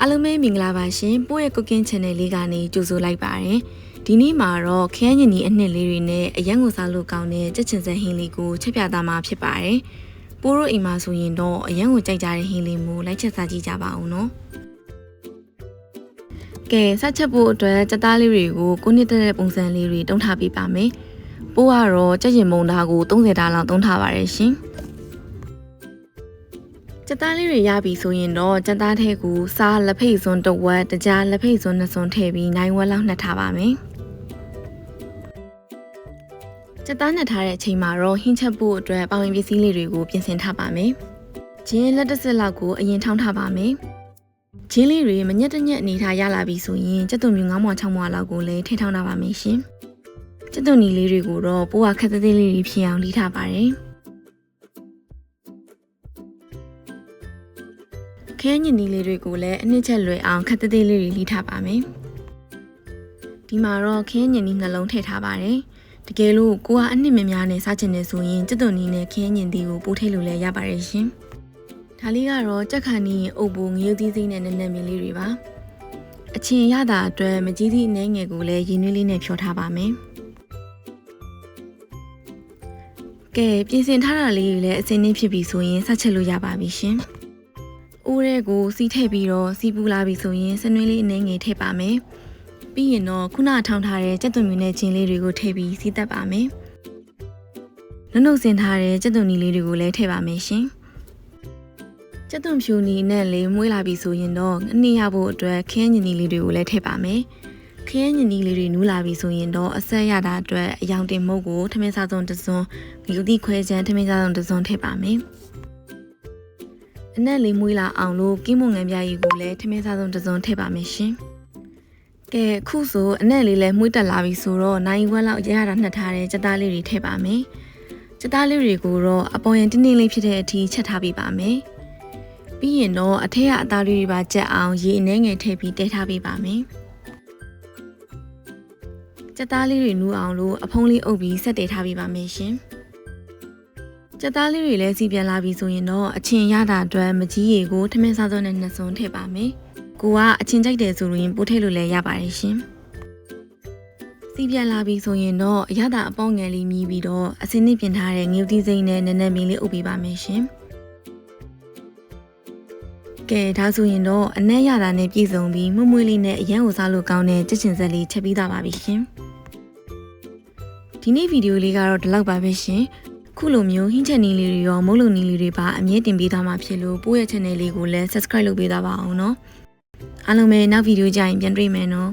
အားလုံးပဲမင်္ဂလာပါရှင်ပို့ရဲ့ cooking channel လေးကနေကြိုဆိုလိုက်ပါတယ်ဒီနေ့မှာတော့ခရမ်းညင်ဒီအနှစ်လေးတွေနဲ့အရန်ကိုစားလို့ကောင်းတဲ့ကြက်ချင်စက်ဟင်းလေးကိုချက်ပြသားမှာဖြစ်ပါတယ်ပို့တို့အိမ်မှာဆိုရင်တော့အရန်ကိုကြိုက်ကြတဲ့ဟင်းလေးမျိုးလိုက်ချက်စားကြည့်ကြပါအောင်နော်ကဲဆက်ချက်ဖို့အတွက်ကြက်သားလေးတွေကိုကိုနှစ်သက်တဲ့ပုံစံလေးတွေတုံးထားပေးပါမယ်ပိုးကတော့ကြက်ရင်မုံသားကို30တားလောက်တုံးထားပါတယ်ရှင် ကြက်သားလေးတွေရပြီဆိုရင်တော့ကြက်သားထဲကိုစားလက်ဖိတ်စွန်းတစ်ဝက်တကြားလက်ဖိတ်စွန်းနှစ်စွန်းထည့်ပြီးနိုင်ဝက်လောက်နှက်ထားပါမယ်ကြက်သားနှက်ထားတဲ့အချိန်မှာတော့ဟင်းချက်ဖို့အတွက်ပါဝင်ပစ္စည်းလေးတွေကိုပြင်ဆင်ထားပါမယ်ဂျင်းလက်တစ်စက်လောက်ကိုအရင်ထောင်းထားပါမယ်ဂျင်းလေးတွေမညက်တညက်အနေထားရလာပြီဆိုရင်ကြက်သွန်မျိုး9မွာ6မွာလောက်ကိုလည်းထည့်ထောင်းထားပါမယ်ရှင်ကျက်သွန်နီလေးတွေကိုတော့ပိုးကခက်သေးသေးလေးတွေဖြစ်အောင်လီးထားပါတယ်။ ခဲညင်နီလေးတွေကိုလည်းအနှစ်ချက်လွယ်အောင်ခက်သေးသေးလေးတွေလီးထားပါမယ်။ဒီမှာတော့ခဲညင်နီနှလုံးထည့်ထားပါတယ်။တကယ်လို့ကိုကအနှစ်မများနဲ့စားချင်တယ်ဆိုရင်ကျက်သွန်နီနဲ့ခဲညင်သီးကိုပို့ထည့်လို့လည်းရပါတယ်ရှင်။ဒါလေးကတော့ကြက်ခါနီအုပ်ပိုငရုတ်သီးစိမ့်နဲ့နက်နက်မင်းလေးတွေပါ။အချင်းရတာအတွက်မကြီးသည့်အနေငယ်ကိုလည်းရင်းနှီးလေးနဲ့ဖြောထားပါမယ်။ကဲပြင်ဆင်ထားတာလေးတွေလည်းအစင်းနှင်းဖြစ်ပြီဆိုရင်ဆက်ချက်လို့ရပါပြီရှင်။ အိုးရဲကိုစီးထည့်ပြီးတော့စီးပူလာပြီဆိုရင်စနွေးလေးအနေငယ်ထည့်ပါမယ်။ပြီးရင်တော့ခုနထောင်းထားတဲ့ကြက်သွန်မြူနဲ့ချင်းလေးတွေကိုထည့်ပြီးစီးသက်ပါမယ်။နှုတ်နှုတ်စင်ထားတဲ့ကြက်သွန်နီလေးတွေကိုလည်းထည့်ပါမယ်ရှင်။ကြက်သွန်ဖြူနီနဲ့လေးမွေးလာပြီဆိုရင်တော့အနည်းရဖို့အတွက်ခင်းညင်နီလေးတွေကိုလည်းထည့်ပါမယ်။ခရမ်းညင်နီလေးတွေနူးလာပြီဆိုရင်တော့အဆက်ရတာအတွက်အယောင်တင်မုတ်ကိုထမင်းစားစုံတစ်စုံမြူတိခွဲချမ်းထမင်းစားစုံတစ်စုံထည့်ပါမယ်။ အနက်လေးမွေးလာအောင်လို့ကင်းမုံငံပြားရီကိုလည်းထမင်းစားစုံတစ်စုံထည့်ပါမယ်ရှင်။ကဲခုဆိုအနက်လေးလည်းမှုတက်လာပြီဆိုတော့နိုင်ဝက်လောက်ရရတာနှက်ထားတဲ့စက်သားလေးတွေထည့်ပါမယ်။စက်သားလေးတွေကိုတော့အပေါ်ရင်တင်းတင်းလေးဖြစ်တဲ့အထိချက်ထားပေးပါမယ်။ပြီးရင်တော့အထက်ကအသားလေးတွေပါကြက်အောင်ရေအနှဲငယ်ထည့်ပြီးတဲထားပေးပါမယ်။ကြက်သားလေးတွေနူးအောင်လို့အဖုံးလေးအုပ်ပြီးဆက်တည်ထားပေးပါမယ်ရှင်။ ကြက်သားလေးတွေလည်းစီပြန်လာပြီဆိုရင်တော့အချင်းရတာအတွက်မကြီးရီကိုထမင်းစားစုံနဲ့နှစ်စုံထည့်ပါမယ်။ကိုကအချင်းကြိုက်တယ်ဆိုရင်ပို့ထည့်လို့လည်းရပါတယ်ရှင်။စီပြန်လာပြီဆိုရင်တော့အရသာအပေါငယ်လေးမြည်ပြီးတော့အစင်းနစ်ပြင်ထားတဲ့ငရုတ်သီးစိမ့်နဲ့နည်းနည်းမင်းလေးအုပ်ပေးပါမယ်ရှင်။ကဲဒါဆိုရင်တော့အနက်ရတာနဲ့ပြည့်စုံပြီးမွမွေးလေးနဲ့အရန်ကိုစားလို့ကောင်းတဲ့ကြက်ချင်ဆက်လေးချက်ပြီးသားပါပြီရှင်။ဒီနေ့ဗီဒီယိုလေးကတော့ဒီလောက်ပါပဲရှင် ခုလိုမျိုးဟင်းချက်နီးလေးတွေရောမုတ်လုံနီးလေးတွေပါအမြဲတင်ပေးသားမှာဖြစ်လို့ပို့ရဲ့ channel လေးကိုလည်း subscribe လုပ်ပေးသားပါအောင်နော်အားလုံးပဲနောက်ဗီဒီယိုကြရင်ပြန်တွေ့မယ်နော်